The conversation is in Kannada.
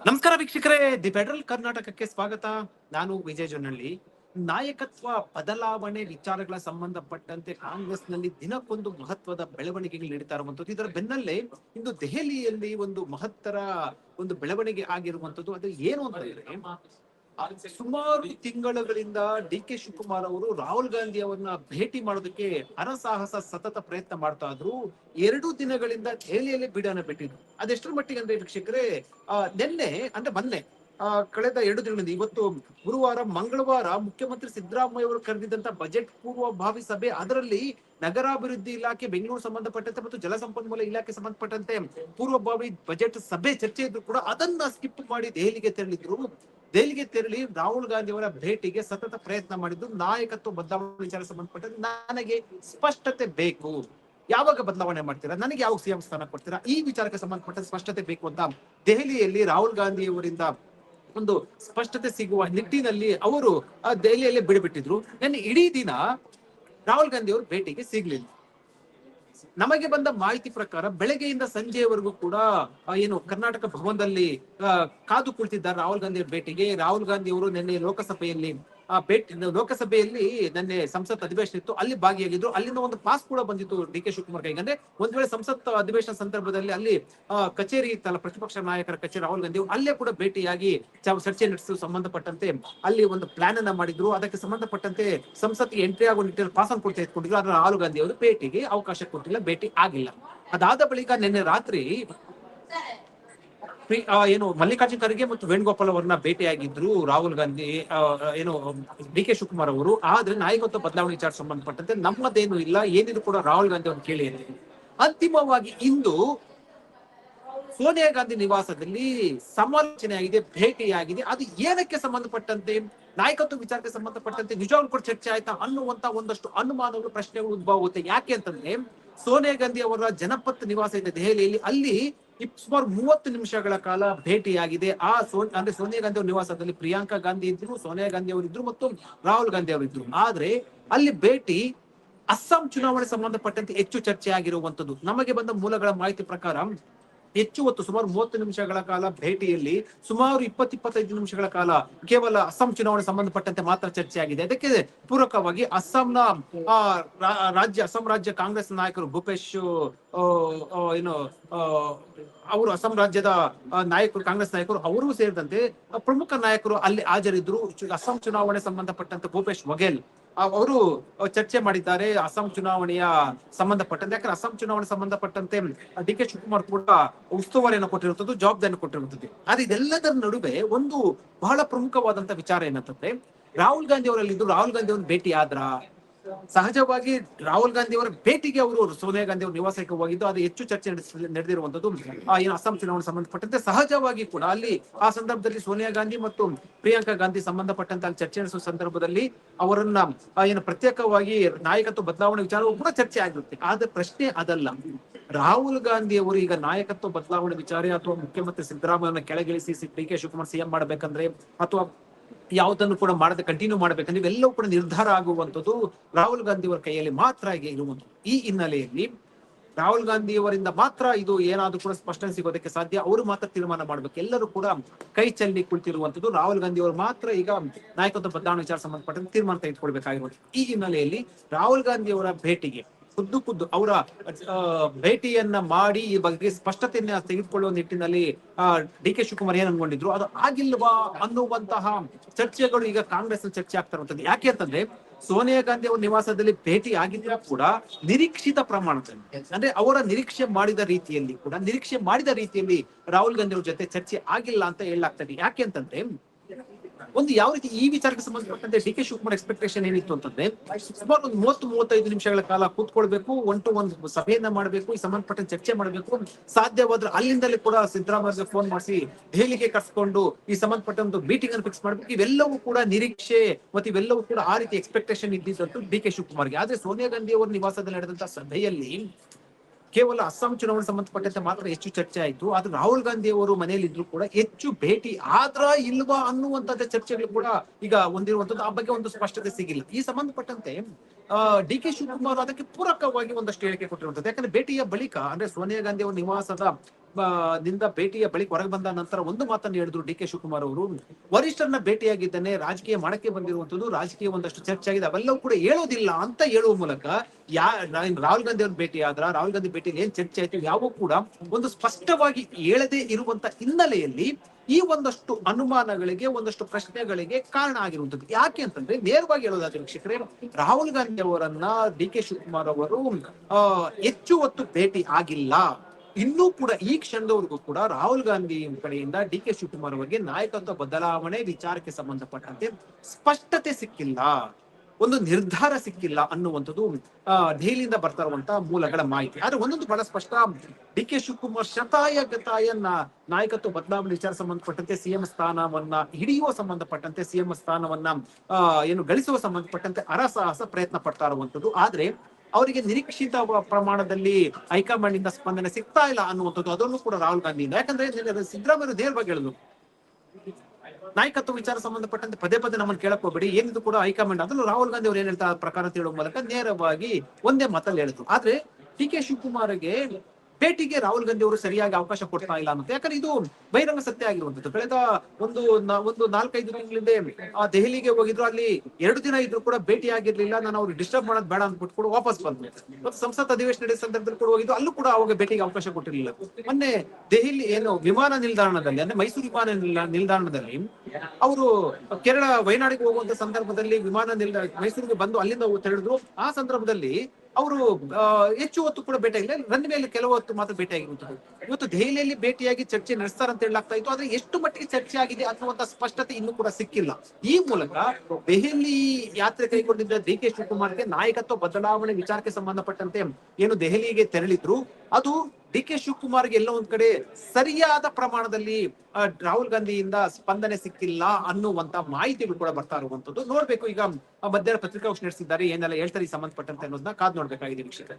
ನಮಸ್ಕಾರ ವೀಕ್ಷಕರೇ, ದಿ ಫೆಡರಲ್ ಕರ್ನಾಟಕಕ್ಕೆ ಸ್ವಾಗತ. ನಾನು ವಿಜಯ್ ಜೊನ್ನಳ್ಳಿ. ನಾಯಕತ್ವ ಬದಲಾವಣೆ ವಿಚಾರಗಳ ಸಂಬಂಧಪಟ್ಟಂತೆ ಕಾಂಗ್ರೆಸ್ನಲ್ಲಿ ದಿನಕ್ಕೊಂದು ಮಹತ್ವದ ಬೆಳವಣಿಗೆಗಳು ನಡೀತಾ ಇರುವಂತದ್ದು ಇದರ ಬೆನ್ನಲ್ಲೇ ಇಂದು ದೆಹಲಿಯಲ್ಲಿ ಒಂದು ಮಹತ್ತರ ಒಂದು ಬೆಳವಣಿಗೆ ಆಗಿರುವಂತದ್ದು ಅದು ಏನು ಅಂತ ಅಂತಂದ್ರೆ ಸುಮಾರು ತಿಂಗಳುಗಳಿಂದ ಡಿ ಕೆ ಶಿವಕುಮಾರ್ ಅವರು ರಾಹುಲ್ ಗಾಂಧಿ ಅವರನ್ನ ಭೇಟಿ ಮಾಡೋದಕ್ಕೆ ಹರಸಾಹಸ ಸತತ ಪ್ರಯತ್ನ ಮಾಡ್ತಾ ಇದ್ರು. ಎರಡು ದಿನಗಳಿಂದ ದೆಹಲಿಯಲ್ಲಿ ಬಿಡಾನ ಬಿಟ್ಟಿದ್ರು. ಅದೆಷ್ಟರ ಮಟ್ಟಿಗೆ ಅಂದ್ರೆ ವೀಕ್ಷಕರೇ, ಆ, ನಿನ್ನೆ, ಅಂದ್ರೆ ಮೊನ್ನೆ ಕಳೆದ ಎರಡು ದಿನಗಳಿಂದ ಇವತ್ತು ಗುರುವಾರ, ಮಂಗಳವಾರ ಮುಖ್ಯಮಂತ್ರಿ ಸಿದ್ದರಾಮಯ್ಯ ಅವರು ಕರೆದಿದ್ದಂತ ಬಜೆಟ್ ಪೂರ್ವಭಾವಿ ಸಭೆ, ಅದರಲ್ಲಿ ನಗರಾಭಿವೃದ್ಧಿ ಇಲಾಖೆ, ಬೆಂಗಳೂರು ಸಂಬಂಧಪಟ್ಟಂತೆ ಮತ್ತು ಜಲಸಂಪನ್ಮೂಲ ಇಲಾಖೆ ಸಂಬಂಧಪಟ್ಟಂತೆ ಪೂರ್ವಭಾವಿ ಬಜೆಟ್ ಸಭೆ ಚರ್ಚೆ ಇದ್ರು ಕೂಡ ಅದನ್ನ ಸ್ಕಿಪ್ ಮಾಡಿ ದೆಹಲಿಗೆ ತೆರಳಿದ್ರು. ದೆಹಲಿಗೆ ತೆರಳಿ ರಾಹುಲ್ ಗಾಂಧಿ ಅವರ ಭೇಟಿಗೆ ಸತತ ಪ್ರಯತ್ನ ಮಾಡಿದ್ದು ನಾಯಕತ್ವ ಬದಲಾವಣೆ ವಿಚಾರ ಸಂಬಂಧಪಟ್ಟಂತೆ ನನಗೆ ಸ್ಪಷ್ಟತೆ ಬೇಕು. ಯಾವಾಗ ಬದಲಾವಣೆ ಮಾಡ್ತೀರಾ? ನನಗೆ ಯಾವಾಗ ಸಿಎಂ ಸ್ಥಾನ ಕೊಡ್ತೀರಾ? ಈ ವಿಚಾರಕ್ಕೆ ಸಂಬಂಧಪಟ್ಟ ಸ್ಪಷ್ಟತೆ ಬೇಕು ಅಂತ ದೆಹಲಿಯಲ್ಲಿ ರಾಹುಲ್ ಗಾಂಧಿ ಅವರಿಂದ ಒಂದು ಸ್ಪಷ್ಟತೆ ಸಿಗುವ ನಿಟ್ಟಿನಲ್ಲಿ ಅವರು ದೆಹಲಿಯಲ್ಲೇ ಬಿಡಿಬಿಟ್ಟಿದ್ರು. ನನ್ನ ಇಡೀ ದಿನ ರಾಹುಲ್ ಗಾಂಧಿ ಅವರು ಭೇಟಿಗೆ ಸಿಗ್ಲಿಲ್ಲ. ನಮಗೆ ಬಂದ ಮಾಹಿತಿ ಪ್ರಕಾರ ಬೆಳಗ್ಗೆಯಿಂದ ಸಂಜೆಯವರೆಗೂ ಕೂಡ ಏನು ಕರ್ನಾಟಕ ಭವನದಲ್ಲಿ ಕಾದು ಕುಳಿತಿದ್ದಾರೆ ರಾಹುಲ್ ಗಾಂಧಿ ಭೇಟಿಗೆ, ರಾಹುಲ್ ಗಾಂಧಿ ಅವರು ನಿನ್ನೆ ಲೋಕಸಭೆಯಲ್ಲಿ ಆ ಭೇಟಿ ಲೋಕಸಭೆಯಲ್ಲಿ ನಿನ್ನೆ ಸಂಸತ್ ಅಧಿವೇಶನ ಇತ್ತು, ಅಲ್ಲಿ ಭಾಗಿಯಾಗಿದ್ರು. ಅಲ್ಲಿಂದ ಒಂದು ಪಾಸ್ ಕೂಡ ಬಂದಿತ್ತು ಡಿ ಕೆ ಶಿವಕುಮಾರ್ ಕೈಗೆ. ಅಂದ್ರೆ ಒಂದ್ ವೇಳೆ ಸಂಸತ್ ಅಧಿವೇಶನ ಸಂದರ್ಭದಲ್ಲಿ ಅಲ್ಲಿ ಕಚೇರಿ ಇತ್ತಲ್ಲ, ಪ್ರತಿಪಕ್ಷ ನಾಯಕರ ಕಚೇರಿ, ರಾಹುಲ್ ಗಾಂಧಿ, ಅಲ್ಲೇ ಕೂಡ ಭೇಟಿಯಾಗಿ ಚರ್ಚೆ ನಡೆಸಲು ಸಂಬಂಧಪಟ್ಟಂತೆ ಅಲ್ಲಿ ಒಂದು ಪ್ಲಾನ್ ಅನ್ನ ಮಾಡಿದ್ರು. ಅದಕ್ಕೆ ಸಂಬಂಧಪಟ್ಟಂತೆ ಸಂಸತ್ಗೆ ಎಂಟ್ರಿ ಆಗೋ ನಿಟ್ಟಿನಲ್ಲಿ ಪಾಸ್ ಅನ್ನು ಕೊಡ್ತಾ ಇಟ್ಕೊಂಡಿದ್ರು. ಆದ್ರೆ ರಾಹುಲ್ ಗಾಂಧಿ ಅವರು ಭೇಟಿಗೆ ಅವಕಾಶ ಕೊಟ್ಟಿಲ್ಲ, ಭೇಟಿ ಆಗಿಲ್ಲ. ಅದಾದ ಬಳಿಕ ನಿನ್ನೆ ರಾತ್ರಿ ಏನು ಮಲ್ಲಿಕಾರ್ಜುನ್ ಖರ್ಗೆ ಮತ್ತು ವೇಣುಗೋಪಾಲ್ ಅವರನ್ನ ಭೇಟಿಯಾಗಿದ್ರು ರಾಹುಲ್ ಗಾಂಧಿ ಏನು ಡಿ ಕೆ ಶಿವಕುಮಾರ್ ಅವರು. ಆದ್ರೆ ನಾಯಕತ್ವ ಬದಲಾವಣೆ ವಿಚಾರ ಸಂಬಂಧಪಟ್ಟಂತೆ ನಮ್ಮದೇನು ಇಲ್ಲ, ಏನಿದ್ರು ಕೂಡ ರಾಹುಲ್ ಗಾಂಧಿ ಅವ್ರು ಕೇಳಿ ಅಂತಿಮವಾಗಿ ಇಂದು ಸೋನಿಯಾ ಗಾಂಧಿ ನಿವಾಸದಲ್ಲಿ ಸಮಾಲೋಚನೆ ಆಗಿದೆ, ಭೇಟಿಯಾಗಿದೆ. ಅದು ಏನಕ್ಕೆ ಸಂಬಂಧಪಟ್ಟಂತೆ? ನಾಯಕತ್ವ ವಿಚಾರಕ್ಕೆ ಸಂಬಂಧಪಟ್ಟಂತೆ ನಿಜವಾಗ್ಲೂ ಕೂಡ ಚರ್ಚೆ ಆಯ್ತಾ? ಅನ್ನುವಂತ ಒಂದಷ್ಟು ಅನುಮಾನಗಳು, ಪ್ರಶ್ನೆಗಳು ಉದ್ಭವ ಆಗುತ್ತೆ. ಯಾಕೆ ಅಂತಂದ್ರೆ ಸೋನಿಯಾ ಗಾಂಧಿ ಅವರ ಜನಪತ್ ನಿವಾಸ ಇದೆ ದೆಹಲಿಯಲ್ಲಿ. ಅಲ್ಲಿ ಸುಮಾರು ಮೂವತ್ತು ನಿಮಿಷಗಳ ಕಾಲ ಭೇಟಿಯಾಗಿದೆ. ಆ ಸೋ, ಅಂದ್ರೆ ಸೋನಿಯಾ ಗಾಂಧಿ ಅವರ ನಿವಾಸದಲ್ಲಿ ಪ್ರಿಯಾಂಕಾ ಗಾಂಧಿ ಇದ್ರು, ಸೋನಿಯಾ ಗಾಂಧಿ ಅವರು ಇದ್ರು ಮತ್ತು ರಾಹುಲ್ ಗಾಂಧಿ ಅವರು ಇದ್ರು. ಆದ್ರೆ ಅಲ್ಲಿ ಭೇಟಿ ಅಸ್ಸಾಂ ಚುನಾವಣೆ ಸಂಬಂಧಪಟ್ಟಂತೆ ಹೆಚ್ಚು ಚರ್ಚೆ ಆಗಿರುವಂತದ್ದು ನಮಗೆ ಬಂದ ಮೂಲಗಳ ಮಾಹಿತಿ ಪ್ರಕಾರ ಹೆಚ್ಚು ಹೊತ್ತು ಸುಮಾರು ಮೂವತ್ತು ನಿಮಿಷಗಳ ಕಾಲ ಭೇಟಿಯಲ್ಲಿ, ಸುಮಾರು ಇಪ್ಪತ್ತು ಇಪ್ಪತ್ತೈದು ನಿಮಿಷಗಳ ಕಾಲ ಕೇವಲ ಅಸ್ಸಾಂ ಚುನಾವಣೆ ಸಂಬಂಧಪಟ್ಟಂತೆ ಮಾತ್ರ ಚರ್ಚೆ ಆಗಿದೆ ಅದಕ್ಕೆ ಪೂರಕವಾಗಿ ಅಸ್ಸಾಂನ ರಾಜ್ಯ, ಅಸ್ಸಾಂ ರಾಜ್ಯ ಕಾಂಗ್ರೆಸ್ ನಾಯಕರು ಭೂಪೇಶ್ ಏನು ಅವರು ಅಸ್ಸಾಂ ರಾಜ್ಯದ ನಾಯಕರು, ಕಾಂಗ್ರೆಸ್ ನಾಯಕರು, ಅವರು ಸೇರಿದಂತೆ ಪ್ರಮುಖ ನಾಯಕರು ಅಲ್ಲಿ ಹಾಜರಿದ್ರು ಚು- ಅಸ್ಸಾಂ ಚುನಾವಣೆ ಸಂಬಂಧಪಟ್ಟಂತೆ ಭೂಪೇಶ್ ವಘೇಲ್ ಅವರು ಚರ್ಚೆ ಮಾಡಿದ್ದಾರೆ ಅಸ್ಸಾಂ ಚುನಾವಣೆಯ ಸಂಬಂಧಪಟ್ಟಂತೆ. ಯಾಕಂದ್ರೆ ಅಸ್ಸಾಂ ಚುನಾವಣೆ ಸಂಬಂಧಪಟ್ಟಂತೆ ಡಿ ಕೆ ಶಿವಕುಮಾರ್ ಕೂಡ ಉಸ್ತುವಾರಿಯನ್ನು ಕೊಟ್ಟಿರುತ್ತದೆ ಜವಾಬ್ದಾರಿಯನ್ನು ಕೊಟ್ಟಿರುತ್ತದೆ ಆದ್ರೆ ಇದೆಲ್ಲದರ ನಡುವೆ ಒಂದು ಬಹಳ ಪ್ರಮುಖವಾದಂತ ವಿಚಾರ ಏನಂತಂದ್ರೆ, ರಾಹುಲ್ ಗಾಂಧಿ ಅವರಲ್ಲಿದ್ದು ರಾಹುಲ್ ಗಾಂಧಿ ಅವ್ರನ್ನ ಭೇಟಿ ಆದ್ರ ಸಹಜವಾಗಿ ರಾಹುಲ್ ಗಾಂಧಿ ಅವರ ಭೇಟಿಗೆ ಅವರು ಸೋನಿಯಾ ಗಾಂಧಿ ಅವರ ನಿವಾಸಕ್ಕೆ ಹೋಗಿದ್ದು, ಅದು ಹೆಚ್ಚು ಚರ್ಚೆ ನಡೆದಿರುವಂತದ್ದು ಏನು ಅಸ್ಸಾಂ ಚುನಾವಣೆ ಸಂಬಂಧಪಟ್ಟಂತೆ ಸಹಜವಾಗಿ ಕೂಡ ಅಲ್ಲಿ ಆ ಸಂದರ್ಭದಲ್ಲಿ ಸೋನಿಯಾ ಗಾಂಧಿ ಮತ್ತು ಪ್ರಿಯಾಂಕಾ ಗಾಂಧಿ ಸಂಬಂಧಪಟ್ಟಂತ ಚರ್ಚೆ ನಡೆಸುವ ಸಂದರ್ಭದಲ್ಲಿ ಅವರನ್ನ ಏನು ಪ್ರತ್ಯೇಕವಾಗಿ ನಾಯಕತ್ವ ಬದಲಾವಣೆ ವಿಚಾರವೂ ಕೂಡ ಚರ್ಚೆ ಆಗಿರುತ್ತೆ. ಆದ್ರೆ ಪ್ರಶ್ನೆ ಅದಲ್ಲ. ರಾಹುಲ್ ಗಾಂಧಿ ಅವರು ಈಗ ನಾಯಕತ್ವ ಬದಲಾವಣೆ ವಿಚಾರ ಅಥವಾ ಮುಖ್ಯಮಂತ್ರಿ ಸಿದ್ದರಾಮಯ್ಯನ ಕೆಳಗಿಳಿಸಿ ಡಿ ಕೆ ಶಿವಕುಮಾರ್ ಸಿಎಂ ಮಾಡಬೇಕಂದ್ರೆ ಅಥವಾ ಯಾವುದನ್ನು ಕೂಡ ಮಾಡದೆ ಕಂಟಿನ್ಯೂ ಮಾಡಬೇಕಂದ್ರೆ ಇವೆಲ್ಲವೂ ಕೂಡ ನಿರ್ಧಾರ ಆಗುವಂತದ್ದು ರಾಹುಲ್ ಗಾಂಧಿ ಅವರ ಕೈಯಲ್ಲಿ ಮಾತ್ರ ಆಗಿ ಇರುವಂತದ್ದು ಈ ಹಿನ್ನೆಲೆಯಲ್ಲಿ ರಾಹುಲ್ ಗಾಂಧಿಯವರಿಂದ ಮಾತ್ರ ಇದು ಏನಾದ್ರೂ ಕೂಡ ಸ್ಪಷ್ಟನೆ ಸಿಗೋದಕ್ಕೆ ಸಾಧ್ಯ? ಅವರು ಮಾತ್ರ ತೀರ್ಮಾನ ಮಾಡ್ಬೇಕು. ಎಲ್ಲರೂ ಕೂಡ ಕೈ ಚೆಲ್ಲಿ ಕುಳಿತಿರುವಂತದ್ದು ರಾಹುಲ್ ಗಾಂಧಿ ಮಾತ್ರ ಈಗ ನಾಯಕತ್ವ ಬದಲಾವಣೆ ವಿಚಾರ ಸಂಬಂಧಪಟ್ಟಂತೆ ತೀರ್ಮಾನ ತೆಗೆದುಕೊಳ್ಬೇಕಾಗಿರುವಂತದ್ದು ಈ ಹಿನ್ನೆಲೆಯಲ್ಲಿ ರಾಹುಲ್ ಗಾಂಧಿಯವರ ಭೇಟಿಗೆ ಖುದ್ದು ಖುದ್ದು ಅವರ ಭೇಟಿಯನ್ನ ಮಾಡಿ ಈ ಬಗ್ಗೆ ಸ್ಪಷ್ಟತೆಯನ್ನ ತೆಗೆದುಕೊಳ್ಳುವ ನಿಟ್ಟಿನಲ್ಲಿ ಡಿ ಕೆ ಶಿವಕುಮಾರ್ ಏನ್ ಅನ್ಕೊಂಡಿದ್ರು, ಅದು ಆಗಿಲ್ವಾ ಅನ್ನುವಂತಹ ಚರ್ಚೆಗಳು ಈಗ ಕಾಂಗ್ರೆಸ್ ಚರ್ಚೆ ಆಗ್ತಾ ಇರುವಂತದ್ದು ಯಾಕೆ ಅಂತಂದ್ರೆ, ಸೋನಿಯಾ ಗಾಂಧಿ ಅವರ ನಿವಾಸದಲ್ಲಿ ಭೇಟಿ ಆಗಿದ್ರು ಕೂಡ ನಿರೀಕ್ಷಿತ ಪ್ರಮಾಣದಲ್ಲಿ, ಅಂದ್ರೆ ಅವರ ನಿರೀಕ್ಷೆ ಮಾಡಿದ ರೀತಿಯಲ್ಲಿ ಕೂಡ, ನಿರೀಕ್ಷೆ ಮಾಡಿದ ರೀತಿಯಲ್ಲಿ ರಾಹುಲ್ ಗಾಂಧಿ ಅವ್ರ ಜೊತೆ ಚರ್ಚೆ ಆಗಿಲ್ಲ ಅಂತ ಹೇಳಲಾಗ್ತದೆ ಯಾಕೆ ಅಂತಂದ್ರೆ ಒಂದು ಯಾವ ರೀತಿ ಈ ವಿಚಾರಕ್ಕೆ ಸಂಬಂಧಪಟ್ಟಂತೆ ಡಿ ಕೆ ಶಿವಕುಮಾರ್ ಎಕ್ಸ್ಪೆಕ್ಟೇಷನ್ ಏನಿತ್ತು ಅಂತಂದ್ರೆ, ಸುಮಾರು ಒಂದು ಮೂವತ್ತು, ಮೂವತ್ತೈದು ನಿಮಿಷಗಳ ಕಾಲ ಕೂತ್ಕೊಳ್ಬೇಕು ಒನ್ ಟು ಒಂದು ಸಭೆಯನ್ನ ಮಾಡಬೇಕು, ಈ ಸಂಬಂಧಪಟ್ಟ ಚರ್ಚೆ ಮಾಡಬೇಕು. ಸಾಧ್ಯವಾದ್ರೆ ಅಲ್ಲಿಂದಲೇ ಕೂಡ ಸಿದ್ದರಾಮಯ್ಯ ಫೋನ್ ಮಾಡಿಸಿ ದೆಹಲಿಗೆ ಕರ್ಸ್ಕೊಂಡು ಈ ಸಂಬಂಧಪಟ್ಟ ಒಂದು ಮೀಟಿಂಗ್ ಅನ್ನು ಫಿಕ್ಸ್ ಮಾಡಬೇಕು. ಇವೆಲ್ಲವೂ ಕೂಡ ನಿರೀಕ್ಷೆ ಮತ್ತೆ ಇವೆಲ್ಲವೂ ಕೂಡ ಆ ರೀತಿ ಎಕ್ಸ್ಪೆಕ್ಟೇಷನ್ ಇದ್ದಿದ್ದು ಡಿ ಕೆ ಶಿವಕುಮಾರ್ಗೆ. ಆದ್ರೆ ಸೋನಿಯಾ ಗಾಂಧಿ ಅವರ ನಿವಾಸದಲ್ಲಿ ನಡೆದಂತಹ ಸಭೆಯಲ್ಲಿ ಕೇವಲ ಅಸ್ಸಾಂ ಚುನಾವಣೆ ಸಂಬಂಧಪಟ್ಟಂತೆ ಮಾತ್ರ ಹೆಚ್ಚು ಚರ್ಚೆ ಆಯ್ತು. ಆದ್ರೆ ರಾಹುಲ್ ಗಾಂಧಿ ಅವರು ಮನೆಯಲ್ಲಿ ಇದ್ರು ಕೂಡ ಹೆಚ್ಚು ಭೇಟಿ ಆದ್ರ ಇಲ್ವಾ ಅನ್ನುವಂತ ಚರ್ಚೆಗಳು ಕೂಡ ಈಗ ಹೊಂದಿರುವಂತದ್ದು ಆ ಬಗ್ಗೆ ಒಂದು ಸ್ಪಷ್ಟತೆ ಸಿಗಿಲ್ಲ. ಈ ಸಂಬಂಧಪಟ್ಟಂತೆ ಡಿ ಕೆ ಶಿವಕುಮಾರ್ ಅದಕ್ಕೆ ಪೂರಕವಾಗಿ ಒಂದಷ್ಟು ಹೇಳಿಕೆ ಕೊಟ್ಟಿರುವಂತದ್ದು ಯಾಕಂದ್ರೆ ಭೇಟಿಯ ಬಳಿಕ, ಅಂದ್ರೆ ಸೋನಿಯಾ ಗಾಂಧಿ ಅವರ ನಿವಾಸದ ನಿಂದ ಭೇಟಿಯ ಬಳಿಕ ಹೊರಗೆ ಬಂದ ನಂತರ ಒಂದು ಮಾತನ್ನು ಹೇಳಿದ್ರು ಡಿ ಕೆ ಶಿವಕುಮಾರ್ ಅವರು. ವರಿಷ್ಠರನ್ನ ಭೇಟಿಯಾಗಿದ್ದಾನೆ, ರಾಜಕೀಯ ಮಾಡಕ್ಕೆ ಬಂದಿರುವಂತದ್ದು ರಾಜಕೀಯ ಒಂದಷ್ಟು ಚರ್ಚೆ ಆಗಿದೆ. ಅವೆಲ್ಲವೂ ಕೂಡ ಹೇಳೋದಿಲ್ಲ ಅಂತ ಹೇಳುವ ಮೂಲಕ ಯಾ ರಾಹುಲ್ ಗಾಂಧಿ ಅವ್ರ ಭೇಟಿ ಆದ್ರ, ರಾಹುಲ್ ಗಾಂಧಿ ಭೇಟಿಯಲ್ಲಿ ಏನ್ ಚರ್ಚೆ ಆಯ್ತು ಯಾವ ಕೂಡ ಒಂದು ಸ್ಪಷ್ಟವಾಗಿ ಹೇಳದೇ ಇರುವಂತ ಹಿನ್ನೆಲೆಯಲ್ಲಿ ಈ ಒಂದಷ್ಟು ಅನುಮಾನಗಳಿಗೆ, ಒಂದಷ್ಟು ಪ್ರಶ್ನೆಗಳಿಗೆ ಕಾರಣ ಆಗಿರುವಂತದ್ದು ಯಾಕೆ ಅಂತಂದ್ರೆ ನೇರವಾಗಿ ಹೇಳೋದಾದ್ರೆ ವೀಕ್ಷಕರೇ, ರಾಹುಲ್ ಗಾಂಧಿ ಅವರನ್ನ ಡಿ ಕೆ ಶಿವಕುಮಾರ್ ಅವರು ಹೆಚ್ಚು ಹೊತ್ತು ಭೇಟಿ ಆಗಿಲ್ಲ. ಇನ್ನೂ ಕೂಡ ಈ ಕ್ಷಣದವರೆಗೂ ಕೂಡ ರಾಹುಲ್ ಗಾಂಧಿ ಕಡೆಯಿಂದ ಡಿ ಕೆ ಶಿವಕುಮಾರ್ ಅವರಿಗೆ ನಾಯಕತ್ವ ಬದಲಾವಣೆ ವಿಚಾರಕ್ಕೆ ಸಂಬಂಧಪಟ್ಟಂತೆ ಸ್ಪಷ್ಟತೆ ಸಿಕ್ಕಿಲ್ಲ. ಒಂದು ನಿರ್ಧಾರ ಸಿಕ್ಕಿಲ್ಲ ಅನ್ನುವಂಥದ್ದು ದೆಹಲಿಯಿಂದ ಬರ್ತಾ ಇರುವಂತಹ ಮೂಲಗಳ ಮಾಹಿತಿ. ಆದ್ರೆ ಒಂದೊಂದು ಬಹಳ ಸ್ಪಷ್ಟ, ಡಿ ಕೆ ಶಿವಕುಮಾರ್ ಶತಾಯ ಗತಾಯ ನಾಯಕತ್ವ ಬದಲಾವಣೆ ವಿಚಾರ ಸಂಬಂಧಪಟ್ಟಂತೆ ಸಿಎಂ ಸ್ಥಾನವನ್ನ ಹಿಡಿಯುವ ಸಂಬಂಧಪಟ್ಟಂತೆ ಸಿಎಂ ಸ್ಥಾನವನ್ನ ಏನು ಗಳಿಸುವ ಸಂಬಂಧಪಟ್ಟಂತೆ ಅರಸಾಹಸ ಪ್ರಯತ್ನ ಪಡ್ತಾ ಇರುವಂತದ್ದು ಆದ್ರೆ ಅವರಿಗೆ ನಿರೀಕ್ಷಿತ ಪ್ರಮಾಣದಲ್ಲಿ ಹೈಕಮಾಂಡ್ ಇಂದ ಸ್ಪಂದನೆ ಸಿಗ್ತಾ ಇಲ್ಲ ಅನ್ನುವಂಥದ್ದು ಅದನ್ನು ಕೂಡ ರಾಹುಲ್ ಗಾಂಧಿಯಿಂದ. ಯಾಕಂದ್ರೆ ಸಿದ್ದರಾಮಯ್ಯ ನೇರವಾಗಿ ಹೇಳಿದ್ರು ನಾಯಕತ್ವ ವಿಚಾರ ಸಂಬಂಧಪಟ್ಟಂತೆ ಪದೇ ಪದೇ ನಮ್ಮನ್ನು ಕೇಳಕ್ ಹೋಗ್ಬೇಡಿ. ಏನಿದು ಕೂಡ ಹೈಕಮಾಂಡ್ ಅದನ್ನು ರಾಹುಲ್ ಗಾಂಧಿ ಅವ್ರು ಏನ್ ಹೇಳ್ತಾ ಪ್ರಕಾರ ತಿಳುವ ಮೂಲಕ ನೇರವಾಗಿ ಒಂದೇ ಮತಲ್ಲಿ ಹೇಳಿದ್ರು ಆದ್ರೆ ಟಿ ಕೆ ಶಿವಕುಮಾರ್ಗೆ ಭೇಟಿಗೆ ರಾಹುಲ್ ಗಾಂಧಿ ಅವರು ಸರಿಯಾಗಿ ಅವಕಾಶ ಕೊಡ್ತಾ ಇಲ್ಲ ಅನ್ನೋದು ಯಾಕಂದ್ರೆ ಇದು ಬಹಿರಂಗ ಸತ್ಯ ಆಗಿರುವಂತದ್ದು ಕಳೆದ ಒಂದು ಒಂದು ನಾಲ್ಕೈದು ದಿನಗಳಿಂದ ಆ ದೆಹಲಿಗೆ ಹೋಗಿದ್ರು, ಅಲ್ಲಿ ಎರಡು ದಿನ ಇದ್ರು ಕೂಡ ಭೇಟಿ ಆಗಿರ್ಲಿಲ್ಲ ನಾನು ಅವ್ರಿಗೆ ಡಿಸ್ಟರ್ಬ್ ಮಾಡೋದು ಬೇಡ ಅಂತ ಕೂಡ ವಾಪಸ್ ಬಂದ್ರು ಮತ್ತೆ ಸಂಸತ್ ಅಧಿವೇಶನ ನಡೆದ ಸಂದರ್ಭದಲ್ಲಿ ಕೂಡ ಹೋಗಿದ್ದು, ಅಲ್ಲೂ ಕೂಡ ಅವಾಗ ಭೇಟಿಗೆ ಅವಕಾಶ ಕೊಟ್ಟಿರಲಿಲ್ಲ. ಮೊನ್ನೆ ದೆಹಲಿ ಏನು ವಿಮಾನ ನಿಲ್ದಾಣದಲ್ಲಿ, ಅಂದ್ರೆ ಮೈಸೂರು ವಿಮಾನ ನಿಲ್ದಾ- ನಿಲ್ದಾಣದಲ್ಲಿ ಅವರು ಕೇರಳ, ವಯನಾಡಿಗೆ ಹೋಗುವಂತ ಸಂದರ್ಭದಲ್ಲಿ ವಿಮಾನ ನಿಲ್ದಾಣ ಮೈಸೂರಿಗೆ ಬಂದು ಅಲ್ಲಿಂದ ತೆರಳಿದ್ರು. ಆ ಸಂದರ್ಭದಲ್ಲಿ ಅವರು ಹೆಚ್ಚು ಹೊತ್ತು ಕೂಡ ಭೇಟಿಯಾಗಿಲ್ಲ ರನ್ ಮೇಲೆ ಕೆಲವು ಹೊತ್ತು ಮಾತ್ರ ಭೇಟಿ ಆಗಿರುವಂತದ್ದು. ಇವತ್ತು ದೆಹಲಿಯಲ್ಲಿ ಭೇಟಿಯಾಗಿ ಚರ್ಚೆ ನಡೆಸ್ತಾರೆ ಅಂತ ಹೇಳಲಾಗ್ತಾ ಇತ್ತು. ಆದ್ರೆ ಎಷ್ಟು ಮಟ್ಟಿಗೆ ಚರ್ಚೆ ಆಗಿದೆ ಅನ್ನುವಂತ ಸ್ಪಷ್ಟತೆ ಇನ್ನೂ ಕೂಡ ಸಿಕ್ಕಿಲ್ಲ. ಈ ಮೂಲಕ ದೆಹಲಿ ಯಾತ್ರೆ ಕೈಗೊಂಡಿದ್ದ ಡಿ ಕೆ ಶಿವಕುಮಾರ್ಗೆ ನಾಯಕತ್ವ, ಬದಲಾವಣೆ ವಿಚಾರಕ್ಕೆ ಸಂಬಂಧಪಟ್ಟಂತೆ ಏನು ದೆಹಲಿಗೆ ತೆರಳಿದ್ರು. ಅದು ಡಿ ಕೆ ಶಿವಕುಮಾರ್ಗೆ ಎಲ್ಲ ಒಂದ್ ಕಡೆ ಸರಿಯಾದ ಪ್ರಮಾಣದಲ್ಲಿ ರಾಹುಲ್ ಗಾಂಧಿಯಿಂದ ಸ್ಪಂದನೆ ಸಿಕ್ಕಿಲ್ಲ ಅನ್ನುವಂತ ಮಾಹಿತಿಗಳು ಕೂಡ ಬರ್ತಾ ಇರುವಂತದ್ದು. ನೋಡ್ಬೇಕು ಈಗ ಮಧ್ಯಾಹ್ನ ಪತ್ರಿಕಾಗೋಷ್ಠಿ ನಡೆಸಿದ್ದಾರೆ, ಏನೆಲ್ಲ ಹೇಳ್ತಾರೆ ಈ ಸಂಬಂಧಪಟ್ಟಂತೆ ಅನ್ನೋದನ್ನ ಕಾದ್ ನೋಡ್ಬೇಕಾಗಿದೆ ವೀಕ್ಷಕರೇ.